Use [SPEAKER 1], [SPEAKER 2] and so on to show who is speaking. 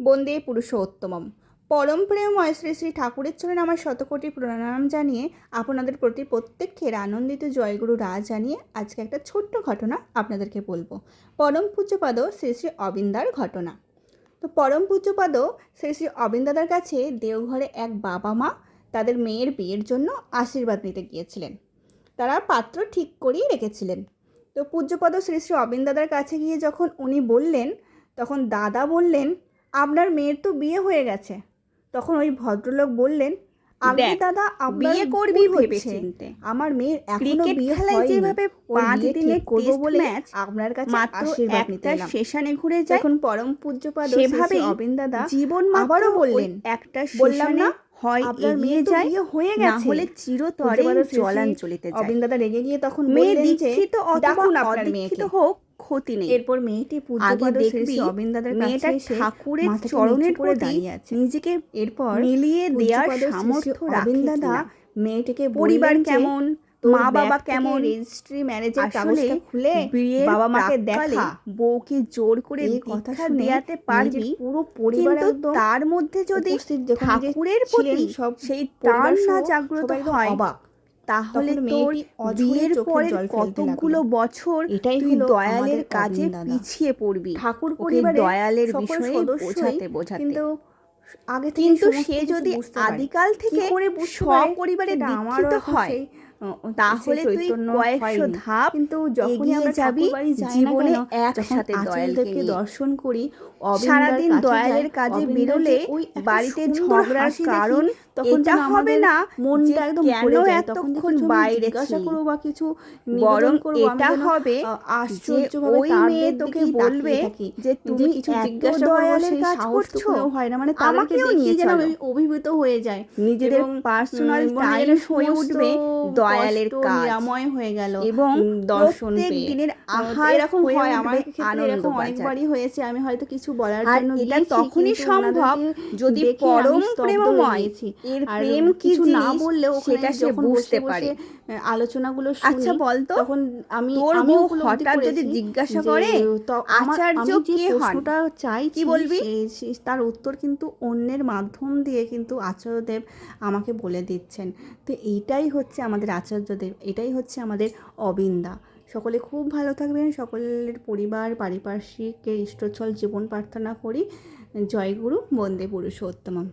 [SPEAKER 1] বন্দে পুরুষোত্তমম। পরম প্রেমময় শ্রী শ্রী ঠাকুরের চরণে আমার শতকোটি প্রণাম জানিয়ে আপনাদের প্রতি প্রত্যেকের আনন্দিত জয়গুরু রা জানিয়ে আজকে একটা ছোট্ট ঘটনা আপনাদেরকে বলব। পরম পূজ্যপাদ শ্রী শ্রী অবিন্দার ঘটনা। তো পরম পূজ্যপাদ শ্রী শ্রী অবিন্দাদার কাছে দেওঘরে এক বাবা মা তাদের মেয়ের বিয়ের জন্য আশীর্বাদ নিতে গিয়েছিলেন। তারা পাত্র ঠিক করেই রেখেছিলেন। তো পূজ্যপদ শ্রী শ্রী অবিন্দাদার কাছে গিয়ে যখন উনি বললেন, তখন দাদা বললেন আপনার মেয়ের তো বিয়ে হয়ে গেছে। তখন ওই ভদ্রলোক বললেন আগে দাদা
[SPEAKER 2] বিয়ে করবি
[SPEAKER 1] হচ্ছে। আমার মেয়ের
[SPEAKER 2] এখনও
[SPEAKER 1] বিয়ে হয়নি।
[SPEAKER 2] যেভাবে পাঁচ
[SPEAKER 1] ঠিক করব বলে আপনার কাছে
[SPEAKER 2] মাত্র একটা সেশনে ঘুরে যায়
[SPEAKER 1] দেখুন পরম পূজ্যপাদ
[SPEAKER 2] সেভাবেই
[SPEAKER 1] অবিন দাদা
[SPEAKER 2] জীবন
[SPEAKER 1] আবারও বললেন,
[SPEAKER 2] একটা
[SPEAKER 1] বললাম না,
[SPEAKER 2] হয়
[SPEAKER 1] আপনার
[SPEAKER 2] এগিয়ে
[SPEAKER 1] মেয়ে
[SPEAKER 2] যায়
[SPEAKER 1] হয়ে
[SPEAKER 2] না
[SPEAKER 1] গেছে।
[SPEAKER 2] হলে চিরতরে জলাঞ্জলিতে যায়
[SPEAKER 1] অবিন দাদা রেগে গিয়ে তখন
[SPEAKER 2] মেয়ে
[SPEAKER 1] যে
[SPEAKER 2] দীক্ষিত অথবা
[SPEAKER 1] আপনার
[SPEAKER 2] অদীক্ষিত হোক ক্ষতি নেই।
[SPEAKER 1] এরপর মেয়েটি
[SPEAKER 2] আগে দেখবি
[SPEAKER 1] অবিন দাদার
[SPEAKER 2] মেয়েটা ঠাকুরের চরণের প্রতি
[SPEAKER 1] দাঁড়িয়ে আছে।
[SPEAKER 2] নিজেকে
[SPEAKER 1] এরপর
[SPEAKER 2] মিলিয়ে দেওয়ার সামর্থ্য
[SPEAKER 1] অবিন দাদা মেয়েটিকে
[SPEAKER 2] পরিবার কেমন? মা বাবা কেমন?
[SPEAKER 1] রেজিস্ট্রি ম্যারেজের
[SPEAKER 2] আসলে
[SPEAKER 1] কাগজটা খুলে
[SPEAKER 2] বিয়ের
[SPEAKER 1] বাবা মাকে
[SPEAKER 2] প্রাক্কালে
[SPEAKER 1] দেখা।
[SPEAKER 2] বউকে জোর করে
[SPEAKER 1] কথা
[SPEAKER 2] দেয়াতে পারবি।
[SPEAKER 1] পুরো পরিবার একদম
[SPEAKER 2] তার মধ্যে যদি ঠাকুরের প্রতি
[SPEAKER 1] সব
[SPEAKER 2] সেই টান না জাগ্রত হয়
[SPEAKER 1] অবাক।
[SPEAKER 2] তাহলে তোর বিয়ের পরের কতগুলো বছর
[SPEAKER 1] এটাই
[SPEAKER 2] তুই দয়ালের কাজে পিছিয়ে পড়বি।
[SPEAKER 1] ঠাকুর পরিবারে
[SPEAKER 2] দয়ালের বিষয়ে বোঝাতে বোঝাতে।
[SPEAKER 1] কিন্তু আগে থেকে
[SPEAKER 2] কিন্তু সে যদি আদিকাল থেকে
[SPEAKER 1] করে সব পরিবারে
[SPEAKER 2] দীক্ষিত হয় তাহলে তুই কয়েকশো ধাপ
[SPEAKER 1] কিন্তু যখনই আমরা
[SPEAKER 2] যাবি জীবনে একসাথে দয়ালকে
[SPEAKER 1] দর্শন করি
[SPEAKER 2] সারাদিন দয়ালের কাজে বেরোলে বাড়িতে ঝগড়ার কারণ
[SPEAKER 1] তখন যেন
[SPEAKER 2] হবে না
[SPEAKER 1] মনটা একদম
[SPEAKER 2] কেন
[SPEAKER 1] ভরে যায় তখন
[SPEAKER 2] এতক্ষণ বাইরে
[SPEAKER 1] জিজ্ঞাসা করব বা কিছু
[SPEAKER 2] বরং এটা হবে
[SPEAKER 1] আহ,
[SPEAKER 2] যে
[SPEAKER 1] আশ্চর্যভাবে
[SPEAKER 2] ওই মেয়ে তোকে বলবে যে তুমি
[SPEAKER 1] কিছু জিজ্ঞাসা
[SPEAKER 2] দয়ালের কাজ করছ
[SPEAKER 1] হয় না। মানে
[SPEAKER 2] আমাকেও নিয়ে
[SPEAKER 1] যেন অভিভূত হয়ে যায়
[SPEAKER 2] নিজেদের পার্সোনাল টাইম হয়ে উঠবে দয়ালের কাজ
[SPEAKER 1] নিরাময় হয়ে গেল।
[SPEAKER 2] এবং
[SPEAKER 1] দর্শন।
[SPEAKER 2] দিনের আহার
[SPEAKER 1] এরকম
[SPEAKER 2] হয়ে
[SPEAKER 1] আমার
[SPEAKER 2] আনন্দ
[SPEAKER 1] এরকম অনেকবারই হয়েছে আমি হয়তো কিছু বলার জন্য
[SPEAKER 2] এটা তখনই সম্ভব যদি পরম প্রেমময় এর প্রেম
[SPEAKER 1] কিছু না বললেও
[SPEAKER 2] সেটা সে বুঝতে পারে।
[SPEAKER 1] আলোচনাগুলো
[SPEAKER 2] আচ্ছা বলতো।
[SPEAKER 1] তখন আমি উপলব্ধি
[SPEAKER 2] হঠাৎ যদি জিজ্ঞাসা করে, আচার্য
[SPEAKER 1] আমি
[SPEAKER 2] কে?
[SPEAKER 1] প্রশ্নটা চাইছি
[SPEAKER 2] কি বলবি?
[SPEAKER 1] তার উত্তর কিন্তু অন্যের মাধ্যম দিয়ে কিন্তু আচার্যদেব আমাকে বলে দিচ্ছেন। তো এইটাই হচ্ছে আমাদের আচার্যদেব এটাই হচ্ছে আমাদের অবিন্দা। সকলে খুব ভালো থাকবেন সকলের পরিবার পারিপার্শ্বিক ইষ্টচল জীবন প্রার্থনা করি। জয়গুরু বন্দে পুরুষোত্তমম।